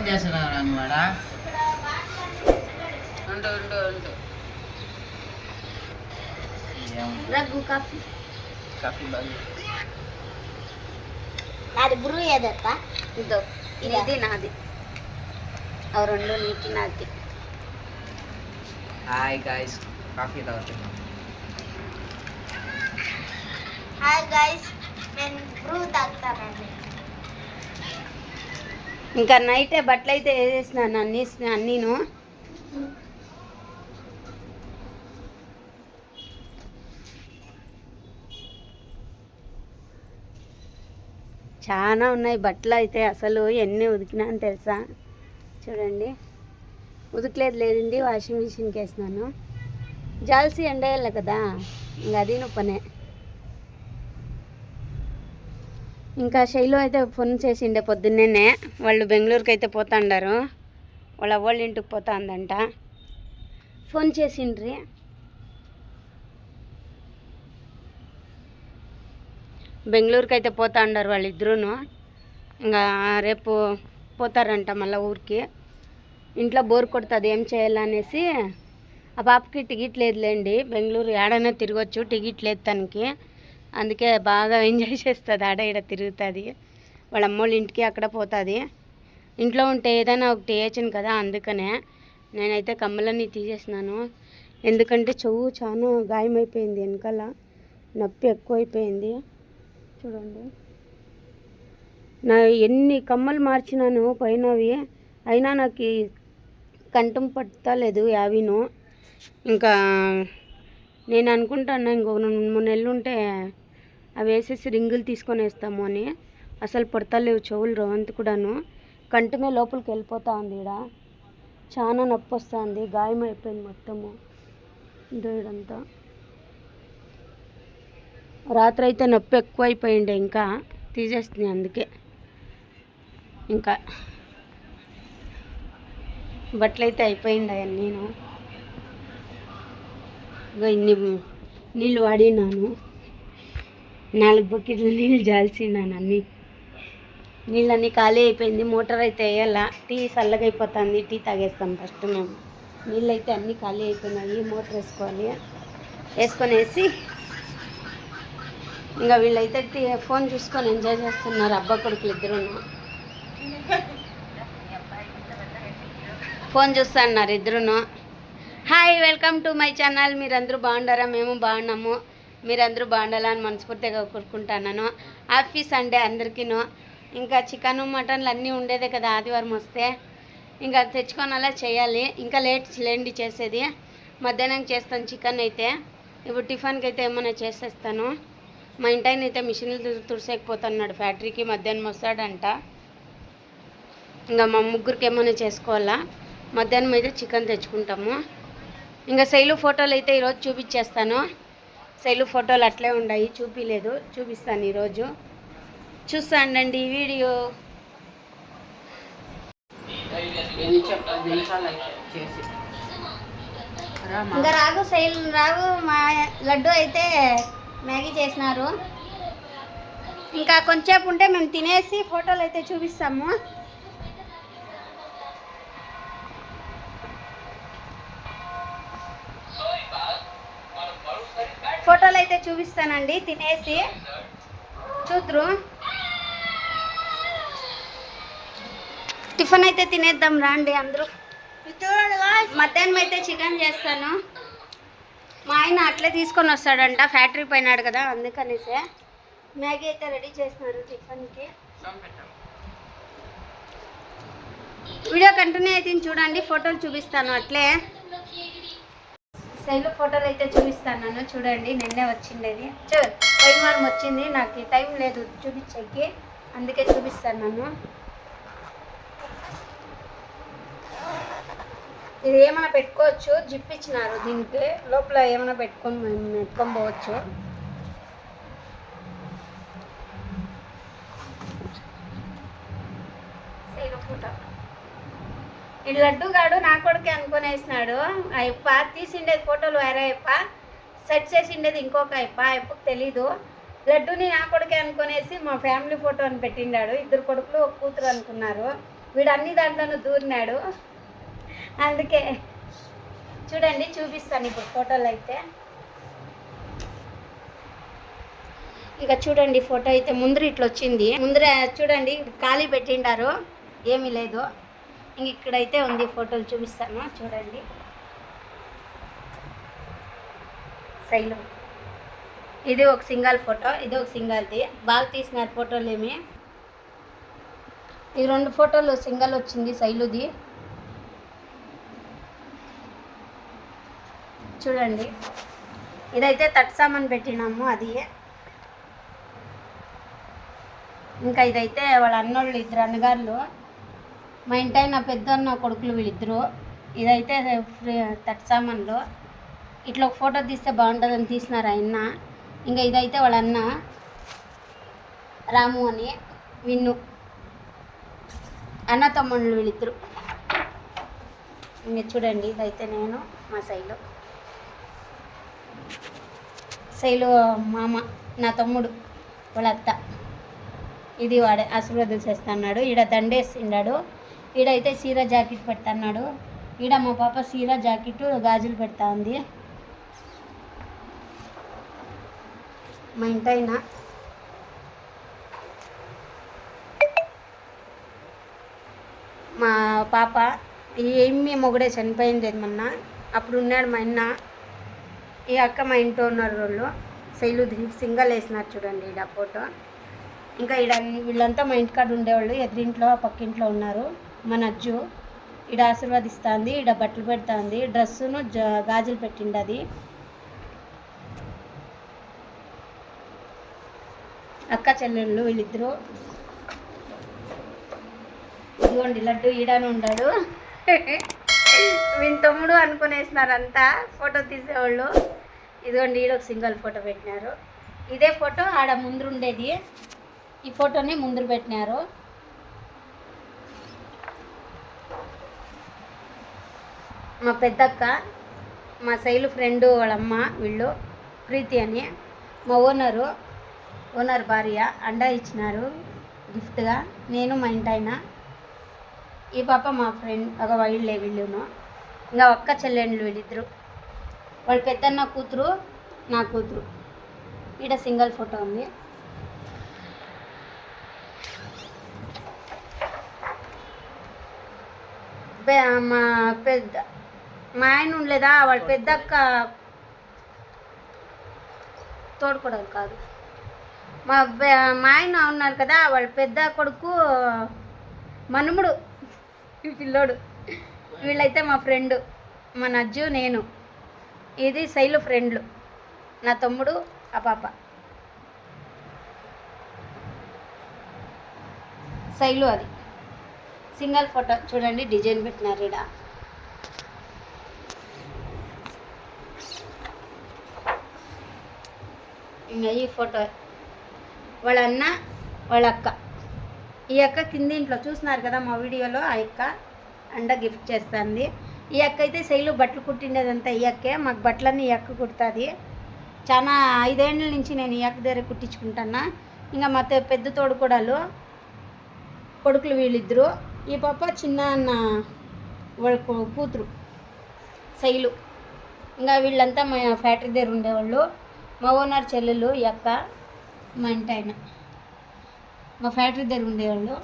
ఏం చేస్తున్నావు అనమాట ఉండు ఉండు ఉండు. రఘు కాఫీ. కాఫీ బాగా నాది బ్రూ ఏదత్త ఇదో ఇది. నాది. అవి రెండు నీకి నాకి. హాయ్ గాయస్ కాఫీ తాగుతున్నాం హాయ్ గైస్ నేను బ్రూ తాగుతానండి. ఇంకా నైటే బట్టలు అయితే వేసేసినాను అన్ని అన్నీను. చాలా ఉన్నాయి బట్టలు అయితే అసలు ఎన్ని ఉతికినా అని తెలుసా? చూడండి. ఉతికలేదు లేదండి వాషింగ్ మిషన్కి వేసినాను. జాల్సి ఎండేయాలి కదా ఇంకా అది పనే ఇంకా శైలు అయితే ఫోన్ చేసిండే పొద్దున్నే వాళ్ళు బెంగళూరుకి అయితే పోతాండారు. వాళ్ళ వాళ్ళ ఇంటికి పోతా అందంట ఫోన్ చేసిండ్రి. బెంగళూరుకి అయితే పోతా ఉండారు వాళ్ళిద్దరూను. ఇంకా రేపు పోతారంట మళ్ళీ ఊరికి. ఇంట్లో బోర్ కొడుతుంది ఏం చేయాలనేసి. ఆ పాపకి టికెట్ లేదులేండి. బెంగళూరు ఏడైనా తిరగచ్చు టికెట్ లేదు తనకి. అందుకే బాగా ఎంజాయ్ చేస్తుంది. ఆడ ఈడ తిరుగుతుంది. వాళ్ళ అమ్మోళ్ళ ఇంటికి అక్కడ పోతుంది. ఇంట్లో ఉంటే ఏదైనా ఒకటి వేయచ్చును కదా అందుకనే నేనైతే కమ్మలన్నీ తీసేసినాను. ఎందుకంటే చెవు చాలా గాయమైపోయింది వెనకాల. నొప్పి ఎక్కువైపోయింది. చూడండి. నా ఎన్ని కమ్మలు మార్చినాను పైనవి. అయినా నాకు కంఠం పట్టలేదు యావిను. ఇంకా నేను అనుకుంటాను ఇంకో రెండు మూడు నెలలు ఉంటే అవి వేసేసి రింగులు తీసుకొని వేస్తాము అని. అసలు పడతలేవు చెవులు రవంత్ కూడాను. కంఠమే లోపలికి వెళ్ళిపోతా ఉంది ఈడ. చాలా నొప్పి వస్తుంది గాయం అయిపోయింది మొత్తము. ఇదో ఈడంతా. రాత్రి అయితే నొప్పి ఎక్కువ అయిపోయిండే ఇంకా. తీసేస్తుంది అందుకే. ఇంకా. బట్టలైతే అయిపోయింది అయిపోయింది నేను ఇన్ని నీళ్ళు వాడినాను. నాలుగు బకెట్లు నీళ్ళు జాల్సినాను అన్ని. నీళ్ళన్నీ ఖాళీ అయిపోయింది మోటార్ అయితే వేయాలా. టీ చల్లగా అయిపోతుంది టీ తాగేస్తాం ఫస్ట్ మేము. నీళ్ళు అయితే అన్నీ ఖాళీ అయిపోయినాయి మోటార్ వేసుకోవాలి. వేసుకొని వేసి ఇంకా వీళ్ళైతే టీ ఫోన్ చూసుకొని ఎంజాయ్ చేస్తున్నారు అబ్బా కొడుకులు ఇద్దరు ఫోన్ చూస్తున్నారు ఇద్దరును hi welcome to my channel. మీరందరూ బాగుండారా? మేము బాగున్నాము. మీరందరూ బాగుండాలని మనస్ఫూర్తిగా కోరుకుంటున్నాను. హ్యాపీ సండే అందరికీను. ఇంకా చికెన్ మటన్లు అన్నీ ఉండేదే కదా ఆదివారం వస్తే. ఇంకా తెచ్చుకొని అలా చేయాలి. ఇంకా లేట్ లేండి చేసేది. మధ్యాహ్నం చేస్తాను చికెన్ అయితే. ఇప్పుడు టిఫిన్కి అయితే ఏమైనా చేసేస్తాను. మా ఇంటాయన అయితే మిషన్లు తుడిసేకపోతున్నాడు ఫ్యాక్టరీకి. మధ్యాహ్నం వస్తాడంట. ఇంకా మా ముగ్గురికి ఏమైనా చేసుకోవాలా? మధ్యాహ్నం అయితే చికెన్ తెచ్చుకుంటాము. ఇంకా శైలు ఫోటోలు అయితే ఈరోజు చూపించేస్తాను. శైలు ఫోటోలు అట్లే ఉన్నాయి చూపిలేదు. చూపిస్తాను ఈరోజు. చూస్తాండండి ఈ వీడియో. ఇంకా రాగు శైలు రాగు మా లడ్డు అయితే మ్యాగీ చేసినారు. ఇంకా కొంచెంసేపు ఉంటే మేము తినేసి ఫోటోలు అయితే చూపిస్తాము ఫోటోలు అయితే చూపిస్తానండి తినేసి. చూద్దరు. టిఫిన్ అయితే తినేద్దాం రాండి అందరూ. మధ్యాహ్నం అయితే చికెన్ చేస్తాను. మా ఆయన అట్లే తీసుకొని వస్తాడంట ఫ్యాక్టరీ పోయినాడు కదా అందుకనేసే. మ్యాగీ అయితే రెడీ చేసినారు టిఫిన్కి. వీడియో కంటిన్యూ అయితే చూడండి ఫోటోలు చూపిస్తాను అట్లే. శైలు ఫోటోలు అయితే చూపిస్తాను చూడండి నిన్నే వచ్చిండేది. చూ పోయిన వారం వచ్చింది. నాకు టైం లేదు చూపించేకి. అందుకే చూపిస్తాను నన్ను. ఇది ఏమైనా పెట్టుకోవచ్చు? జిప్ ఇచ్చినారు దీనికి. లోపల ఏమైనా పెట్టుకొని పెట్టుకొని పోవచ్చు సైడ్ ఫోటో ఈ లడ్డుగాడు నా కొడుకే అనుకొని వేసినాడు ఆ తీసిండేది ఫోటోలు వేరే అప్ప సెట్ చేసిండేది ఇంకొక అయ్యప్ప అయ్యప్పకు తెలీదు. లడ్డుని నా కొడుకే అనుకునేసి మా ఫ్యామిలీ ఫోటో అని పెట్టిండాడు. ఇద్దరు కొడుకులు ఒక కూతురు అనుకున్నారు. వీడు అన్ని దాంట్లోనూ దూరినాడు. అందుకే చూడండి చూపిస్తాను ఇప్పుడు ఫోటోలు అయితే. ఇక చూడండి ఫోటో అయితే ముందర ఇట్లా వచ్చింది ముందర చూడండి ఖాళీ పెట్టిండారు. ఏమీ లేదు. ఇంక ఇక్కడైతే ఉంది ఫోటోలు చూపిస్తాను. చూడండి. శైలు ఇది ఒక సింగల్ ఫోటో ఇది ఒక సింగల్ది. బాగా తీసినారు ఫోటోలు ఏమి? ఈ రెండు ఫోటోలు సింగల్ వచ్చింది శైలుది చూడండి. ఇదైతే తట్ సామాన్ పెట్టినాము అది. ఇంకా ఇదైతే వాళ్ళ అన్నోళ్ళు ఇద్దరు అన్నగారులు. మా ఇంటి నా పెద్దన్న కొడుకులు వీళ్ళిద్దరు. ఇదైతే ఫ్రీ తట్ సామాన్లు. ఇట్లా ఒక ఫోటో తీస్తే బాగుంటుందని తీసినారు ఆయన. ఇంకా ఇదైతే వాళ్ళ అన్న. రాము అని విన్ను. అన్న తమ్ముళ్ళు వీళ్ళిద్దరు. ఇంకా చూడండి ఇదైతే నేను మా శైలు. శైలు మామ నా తమ్ముడు వాళ్ళ అత్త. ఇది వాడే ఆశీర్వాదం చేస్తున్నాడు. ఈడ దండేసిండాడు. ఈడైతే సీర జాకెట్ పెడతాన్నాడు. ఈడ మా పాప సీర జాకెట్ గాజులు పెడతా ఉంది మా ఇంటైనా. మా పాప ఈ ఏమి మొగుడే చనిపోయింది మొన్న. అప్పుడు ఉన్నాడు మా అన్న. ఈ అక్క మా ఇంట్లో ఉన్నారు వాళ్ళు. శైలు సింగల్ వేసినారు చూడండి ఈడ ఫోటో. ఇంకా ఈడ వీళ్ళంతా మా ఇంటికాడ ఉండేవాళ్ళు. ఎదురింట్లో పక్కింట్లో ఉన్నారు. మన అజ్జు ఈడ ఆశీర్వదిస్తుంది ఈడ బట్టలు పెడుతుంది డ్రెస్సును జ గాజులు పెట్టిండది అక్క చెల్లెళ్ళు వీళ్ళిద్దరూ. ఇదిగోండి లడ్డు ఈడని ఉండాడు. వీని తమ్ముడు అనుకునేసినారు అంతా ఫోటో తీసేవాళ్ళు. ఇదిగోండి ఈడ ఒక సింగల్ ఫోటో పెట్టినారు. ఇదే ఫోటో ఆడ ముందు ఉండేది ఈ ఫోటోని ముందు పెట్టినారు. మా పెద్దక్క మా శైలు ఫ్రెండ్ వాళ్ళమ్మ వీళ్ళు ప్రీతి అని మా ఓనరు ఓనర్ భార్య అండా ఇచ్చినారు గిఫ్ట్గా. నేను మా ఇంటాయన. ఈ పాప మా ఫ్రెండ్ ఒక వైల్డ్లే వీళ్ళును. ఇంకా ఒక్క చెల్లెండ్లు వీళ్ళిద్దరు. వాళ్ళ పెద్దన్న కూతురు నా కూతురు. ఈడ సింగిల్ ఫోటో ఉంది. మా పెద్ద మా ఆయన ఉండలేదా? వాళ్ళ పెద్దక్క తోడుకోవడం కాదు. మా మా ఆయన ఉన్నారు కదా వాళ్ళ పెద్ద కొడుకు మనుముడు ఈ పిల్లోడు. వీళ్ళైతే మా ఫ్రెండ్. మా నజ్జు నేను. ఇది శైలు ఫ్రెండ్లు. నా తమ్ముడు ఆ పాప. శైలు అది. Single photo. చూడండి డిజైన్ పెట్టినారు ఈడ. ఇంకా ఈ ఫోటో. వాళ్ళ అన్న వాళ్ళ అక్క ఈ అక్క కింది ఇంట్లో చూస్తున్నారు కదా మా వీడియోలో ఆ అక్క అండ గిఫ్ట్ చేస్తుంది. ఈ అక్క అయితే శైలు బట్టలు కుట్టిండేదంతా ఈ అక్కే. మాకు బట్టలన్నీ ఈ అక్క కుడుతుంది. చాలా ఐదేళ్ళ నుంచి నేను ఈ అక్క దగ్గర కుట్టించుకుంటాను ఇంకా మా పెద్ద తోడుకోడలు కొడుకులు వీళ్ళిద్దరు. ఈ పాప చిన్న అన్న వాళ్ళ కూతురు శైలు. ఇంకా వీళ్ళంతా మా ఫ్యాక్టరీ దగ్గర ఉండేవాళ్ళు. మా ఓనర్ చెల్లెలు యొక్క మా ఇంటి ఆయన. మా ఫ్యాక్టరీ దగ్గర ఉండేవాళ్ళు.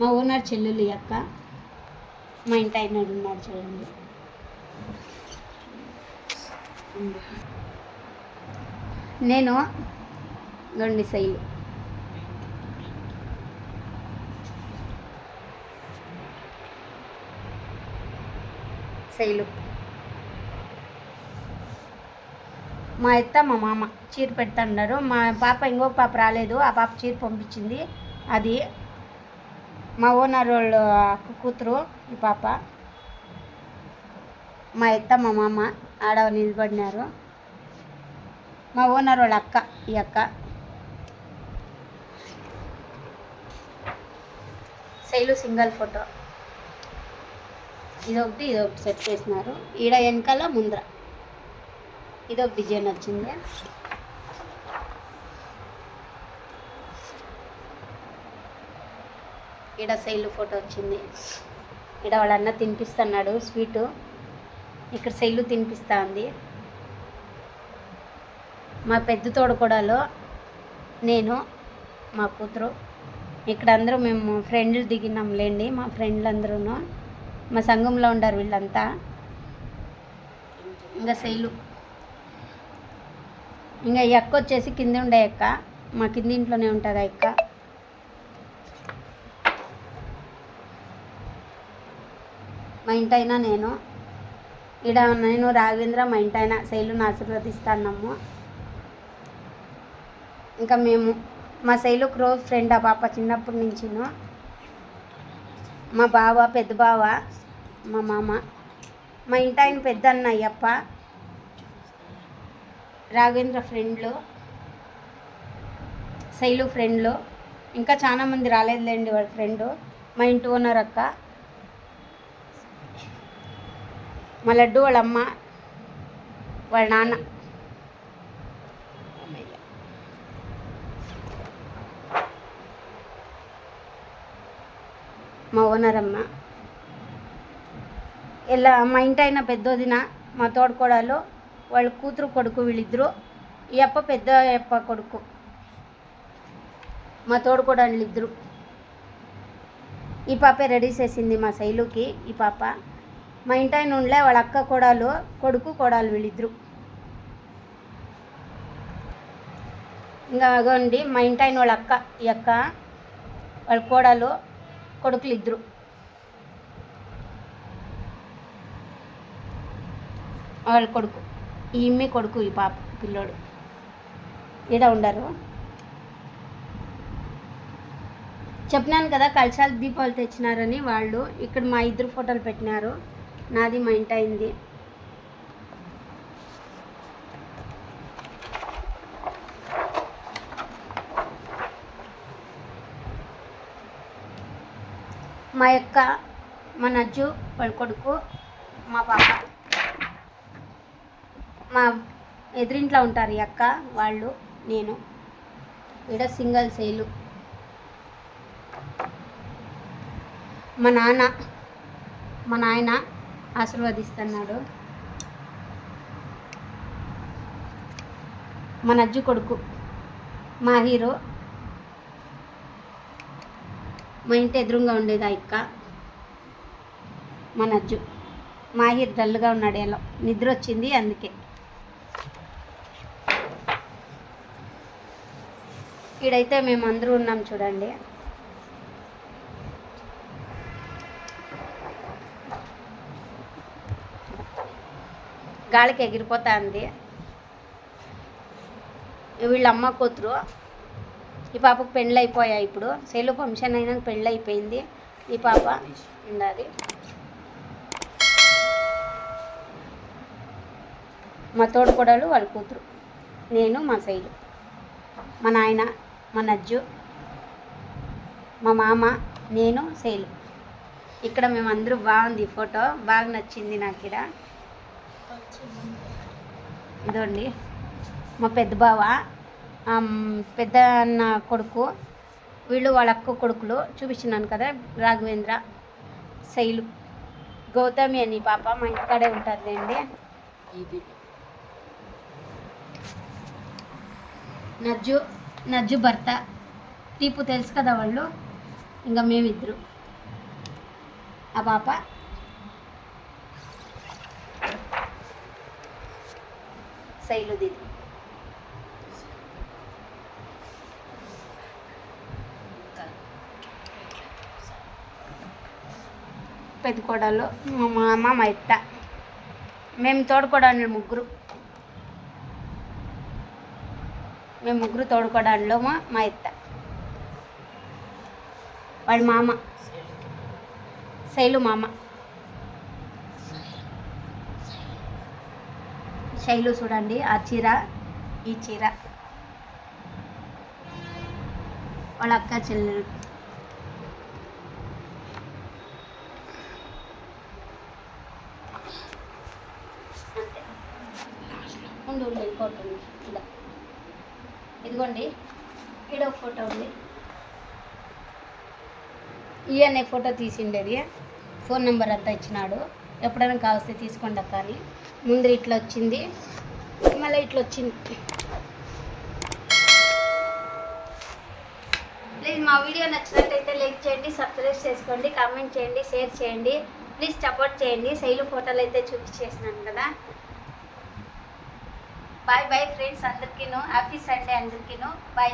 మా ఓనర్ చెల్లెలు యొక్క మా ఇంటి ఆయన ఉన్నాడు చూడండి. నేను గండి శైలి. శైలు. మా అత్త మా మామ చీర పెడతాన్నారు మా పాప ఇంకో పాప రాలేదు. ఆ పాప చీర పంపించింది. అది మా ఓనర్ వాళ్ళు అక్క కూతురు ఈ పాప. మా అత్త మా మామ ఆడవ నిలబడినారు. మా ఓనర్ వాళ్ళ అక్క ఈ అక్క. Shailu single photo. ఇదొకటి ఇదొకటి సెట్ చేసినారు. ఈడ వెనకాల ముందర. ఇది ఒక డిజైన్ వచ్చింది. ఈడ శైలు ఫోటో వచ్చింది. ఈడ వాళ్ళ అన్న తినిపిస్తున్నాడు స్వీటు ఇక్కడ శైలు తినిపిస్తా ఉంది మా పెద్ద తోడకోడలో నేను మా కూతురు ఇక్కడ అందరూ మేము ఫ్రెండ్లు దిగినాంలేండి మా ఫ్రెండ్లు అందరూ మా సంఘంలో ఉండారు వీళ్ళంతా. ఇంకా శైలు ఇంకా ఈ అక్క వచ్చేసి కింద ఉండే అక్క. మా కింది ఇంట్లోనే ఉంటుంది ఎక్క అక్క. మా ఇంటైనా నేను. ఈడ నేను రాఘవేంద్ర మా ఇంటైనా శైలుని ఆశీర్వదిస్తాన్నాము ఇంకా మేము మా శైలు క్లోజ్ ఫ్రెండ్ ఆ పాప చిన్నప్పటి నుంచిను. మా బావ పెద్ద బావ మా మామ. మా ఇంటి ఆయన పెద్ద అన్నయ్యప్ప రాఘవేంద్ర ఫ్రెండ్లు శైలు ఫ్రెండ్లు ఇంకా చాలా మంది రాలేదులేండి వాళ్ళ ఫ్రెండ్ మా ఇంటి ఓనర్ అక్క మా లడ్డు వాళ్ళ అమ్మ వాళ్ళ నాన్న. మా ఓనర్ అమ్మ. ఎలా మా ఇంటి అయిన పెద్దోదిన మా తోడుకోడలు వాళ్ళ కూతురు కొడుకు వీళ్ళిద్దరు ఈ అప్ప పెద్ద అప్ప కొడుకు మా తోడుకోడళ్ళు ఇద్దరు ఈ పాపే రెడీ చేసింది మా శైలుకి ఈ పాప. మా ఇంటాయన ఉండలే ఉండే వాళ్ళ అక్క కోడలు కొడుకు కోడలు వీళ్ళిద్దరు. ఇంకా అగోండి మా ఇంటాయన వాళ్ళ అక్క ఈ అక్క వాళ్ళ కోడలు కొడుకులు ఇద్దరు వాళ్ళ కొడుకు. ఈ ఇమ్మి కొడుకు ఈ పాప పిల్లోడు. ఈడ ఉండరు? చెప్పినాను కదా కలశాలు దీపాలు తెచ్చినారని వాళ్ళు. ఇక్కడ మా ఇద్దరు ఫోటోలు పెట్టినారు. నాది మా ఇంటి అయింది. మా యొక్క మా నజ్జు వాళ్ళ కొడుకు మా పాప. మా ఎదురింట్లో ఉంటారు ఈ అక్క వాళ్ళు నేను. ఈడ సింగల్ సేలు. మా నాన్న మా నాయన ఆశీర్వదిస్తున్నాడు. మా నజ్జు కొడుకు మా హీరో. మా ఇంటి ఎదురుగా ఉండేది ఆ ఇక్క మా నజ్జు. మా హీరో డల్గా ఉన్నాడు ఎలా నిద్ర వచ్చింది అందుకే. ఇడైతే మేము అందరూ ఉన్నాం చూడండి. గాలికి ఎగిరిపోతుంది. వీళ్ళ అమ్మ కూతురు. ఈ పాపకు పెళ్ళి అయిపోయా ఇప్పుడు. సెలు ఫంక్షన్ అయినాక పెళ్ళి అయిపోయింది ఈ పాప ఉండాలి. మా తోడుకోడలు వాళ్ళ కూతురు. నేను మా శైలు మా నాయన. మా నజ్జు మా మామ నేను శైలు ఇక్కడ మేమందరూ బాగుంది ఫోటో బాగా నచ్చింది నాకు ఇక్కడ. ఇదండి. మా పెద్ద బావ పెద్ద అన్న కొడుకు. వీళ్ళు వాళ్ళ అక్క కొడుకులు. చూపించినాను కదా రాఘవేంద్ర శైలు. గౌతమి అని పాప మా ఇంటికాడే ఉంటారులేండి. నజ్జు నజ్జు భర్త. టీపు తెలుసు కదా వాళ్ళు? ఇంకా మేమిద్దరు. ఆ పాప? శైలు దీది పెద్ద కోడలు మా మామ మా ఇత్త మేము తోడుకోవడానికి ముగ్గురు. మేము ముగ్గురు తోడుకోవడంలో మా మా ఇత్త. వాడి మామ. శైలు మామ. శైలు చూడండి ఆ చీర ఈ చీర. వాళ్ళ అక్క చెల్లెలు. ఉండు ఉండు ఇంకోటి ఉంది. ఇదిగోండి ఈడ ఒక ఫోటో ఉంది. ఈ అనే ఫోటో తీసిండేది. ఫోన్ నెంబర్ అంతా ఇచ్చినాడు. ఎప్పుడైనా కావస్తే తీసుకోండి అక్క అని. ముందు ఇట్లా వచ్చింది. మళ్ళీ ఇట్లా వచ్చింది. ప్లీజ్ మా వీడియో నచ్చినట్టయితే లైక్ చేయండి సబ్స్క్రైబ్ చేసుకోండి కామెంట్ చేయండి షేర్ చేయండి. ప్లీజ్ సపోర్ట్ చేయండి. శైలు ఫోటోలు అయితే చూపించేసినాను కదా. బాయ్ బాయ్ ఫ్రెండ్స్ అందరికీను. హ్యాపీ సండే అందరికీను. బాయ్